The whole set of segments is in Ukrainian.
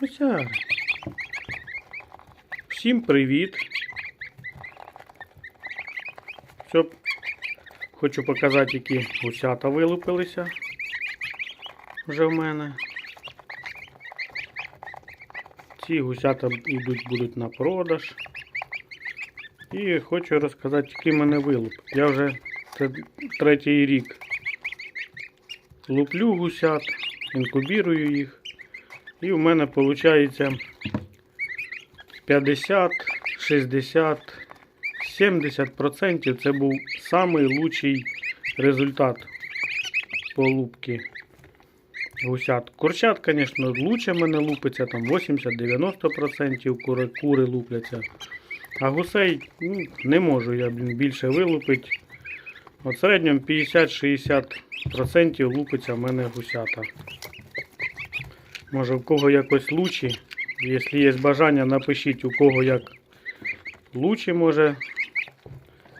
Гусяри. Всім привіт. Щоб хочу показати, які гусята вилупилися вже в мене. Ці гусята йдуть будуть на продаж. І хочу розказати, який мене вилуп. Я вже третій рік луплю гусят, інкубірую їх. І в мене виходить 50, 60, 70% це був лучший результат полупки гусят. Курчат, звісно, лучше мене лупиться, там 80-90% кури, кури лупляться. А гусей ну, не можу я блін, більше вилупити. От в середньому 50-60% лупиться в мене гусята. Може в кого якось лучі. Якщо є бажання, напишіть у кого як лучі може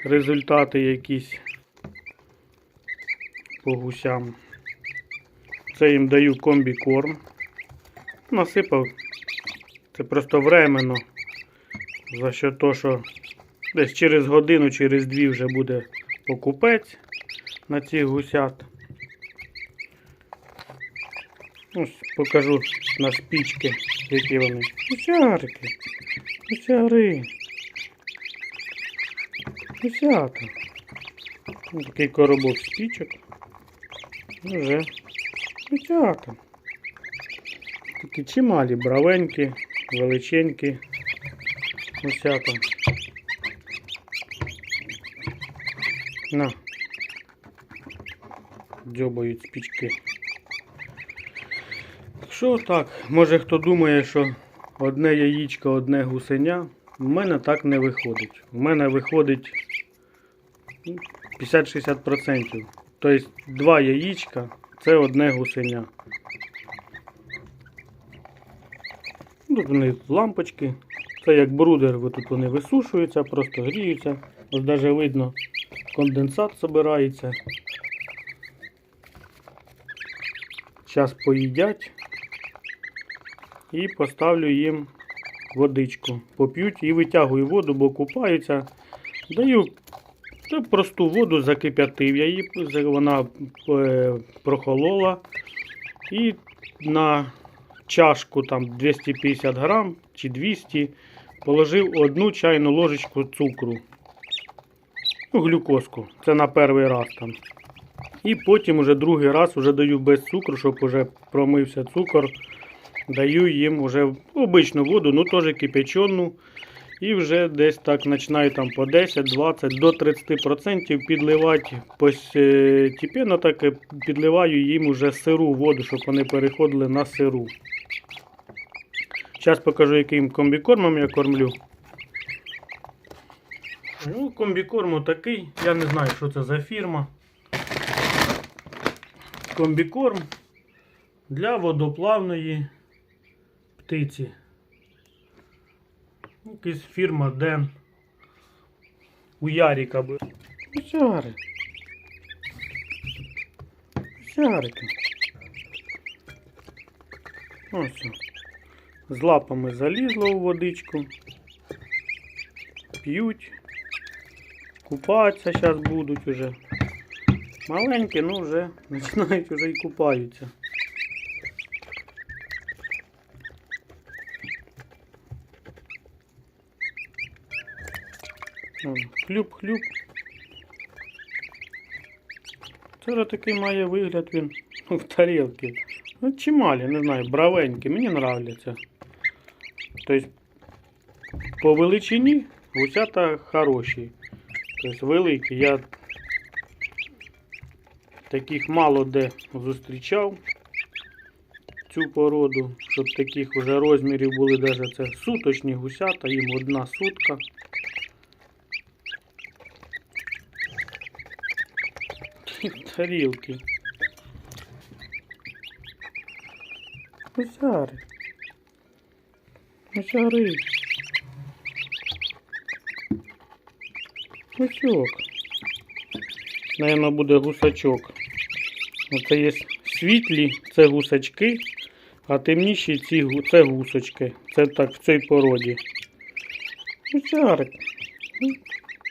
результати якісь по гусям. Це їм даю комбікорм. Насипав. Це просто временно. За що то, що десь через годину, через дві вже буде покупець на цих гусят. Ось покажу на спічки, які вони. Гусярики. Гусяри. Гусята. Такий коробок спічок. Вже гусята. Такі чималі, бравенькі, величенькі. Гусята. На. Дзьобають спічки. Що так? Може хто думає, що одне яєчко, одне гусеня. У мене так не виходить. У мене виходить ну, 50-60%. Тобто два яєчка це одне гусеня. Тут вони лампочки. Це як брудер, тут вони висушуються, просто гріються. Ось навіть видно, конденсат збирається. Зараз поїдять і поставлю їм водичку. Поп'ють і витягую воду, бо купаються. Даю просту воду, закип'ятив я її, вона е, прохолола. І на чашку там 250 грам чи 200 положив одну чайну ложечку цукру. Ну, глюкозку. Це на перший раз там. І потім уже другий раз вже даю без цукру, щоб вже промився цукор. Даю їм вже обичну воду, ну теж кипячену. І вже десь так починаю там по 10, 20 до 30% підливати постепенно так підливаю їм уже сиру воду, щоб вони переходили на сиру. Зараз покажу, яким комбікормом я кормлю. Ну, комбікорм такий. Я не знаю, що це за фірма. Комбікорм для водоплавної птиці. Якась фірма Ден. У Яріка би. Гусяри. Гусярики. Ось. З лапами залізло у водичку. П'ють. Купатися зараз будуть уже. Маленькі, ну вже починають вже і купаються. Хлюп-хлюп. Це такий має вигляд він в тарілці. Ну, чималі, не знаю, бравенькі, мені нравляться. Тобто, по величині гусята хороші. Тобто великі. Я таких мало де зустрічав цю породу, щоб таких уже розмірів були навіть це суточні гусята, їм одна сутка. Тарілки. Гусяри. Гусяри. Гусьок. Наверно, буде гусачок. Оце є світлі, це гусачки, А темніші ці це гусочки. Це так в цій породі. Гусярик. Ну,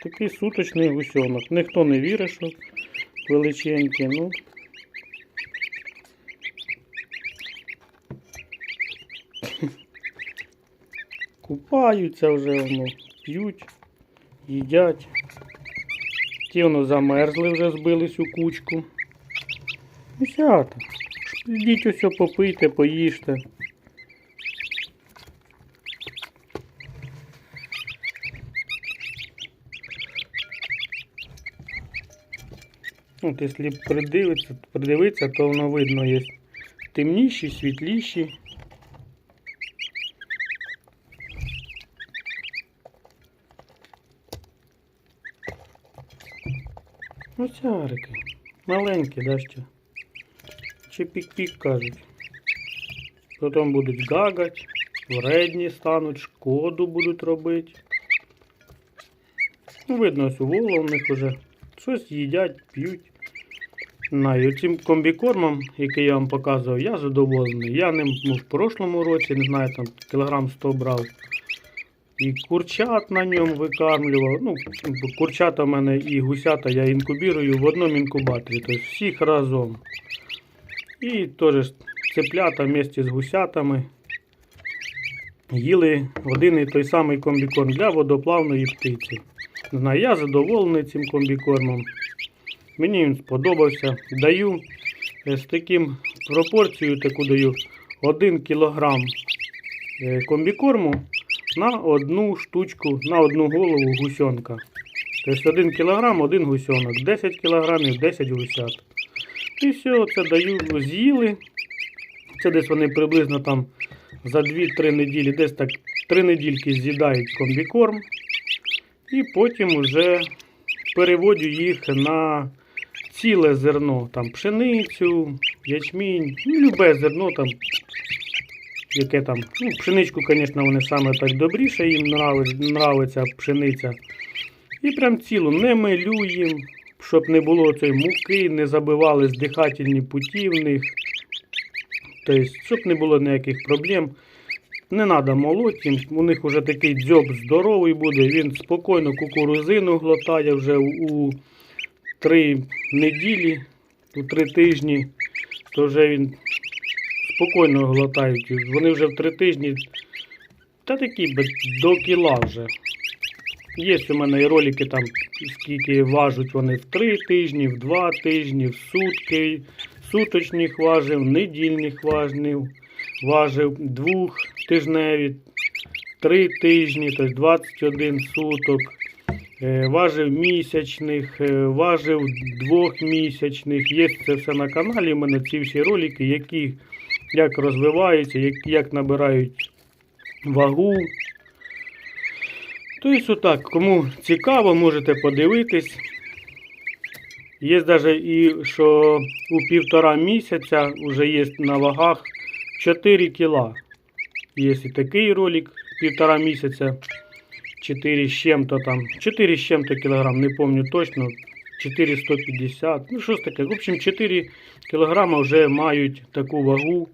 Такий суточний гусьонок. Ніхто не вірить, що величенький. Ну. Купаються вже воно, п'ють, їдять. Ті воно замерзли вже збились у кучку. Гусята. Йдіть усе попийте, поїжте. От якщо придивитися, придивитися, то воно видно є темніші, світліші. Оцярики. Маленькі, да, ще. Чи пік-пік кажуть. Потім будуть гагать, вредні стануть, шкоду будуть робити. Ну, видно, ось у них уже щось їдять, п'ють. Знаю, комбікормом, який я вам показував, я задоволений. Я ним ну, в прошлому році, не знаю, там кілограм 100 брав. І курчат на ньому викармлював. Ну, курчата в мене і гусята я інкубірую в одному інкубаторі, тобто всіх разом. І теж цеплята вместе з гусятами їли один і той самий комбікорм для водоплавної птиці. Не знаю, я задоволений цим комбікормом. Мені він сподобався. Даю е, з таким пропорцією таку даю 1 кг е, комбікорму на одну штучку, на одну голову гусьонка. Тобто 1 кг, один гусьонок, 10 кг, 10 гусят. І все, це даю, з'їли. Це десь вони приблизно там за 2-3 неділі, десь так 3 недільки з'їдають комбікорм. І потім вже переводю їх на ціле зерно, там пшеницю, ячмінь, ну, любе зерно там, яке там, ну, пшеничку, звісно, вони саме так добріше, їм нравиться, пшениця. І прям цілу не милю їм, щоб не було цієї муки, не забивали здихательні путі в них. Тобто, щоб не було ніяких проблем. Не треба молоти, у них вже такий дзьоб здоровий буде, він спокійно кукурузину глотає вже у три неділі, у три тижні, то вже він спокійно глотають. Вони вже в три тижні, та такі до кіла вже. Є у мене і ролики там, скільки важуть вони в три тижні, в два тижні, в сутки, суточних важив, недільних важив, важив двохтижневі, три тижні, тобто 21 суток. Е, Важив місячних, е, важив двохмісячних. Є це все на каналі. У мене ці всі ролики, які як розвиваються, як, як набирають вагу. Тобто, отак, кому цікаво, можете подивитись. Є навіть і що у півтора місяця вже є на вагах 4 кіла. Є і такий ролик півтора місяця. 4 з чим-то там. 4 з чим-то кілограм, не пам'ятаю точно. 450. Ну, щось таке. В общем, 4 кілограма вже мають таку вагу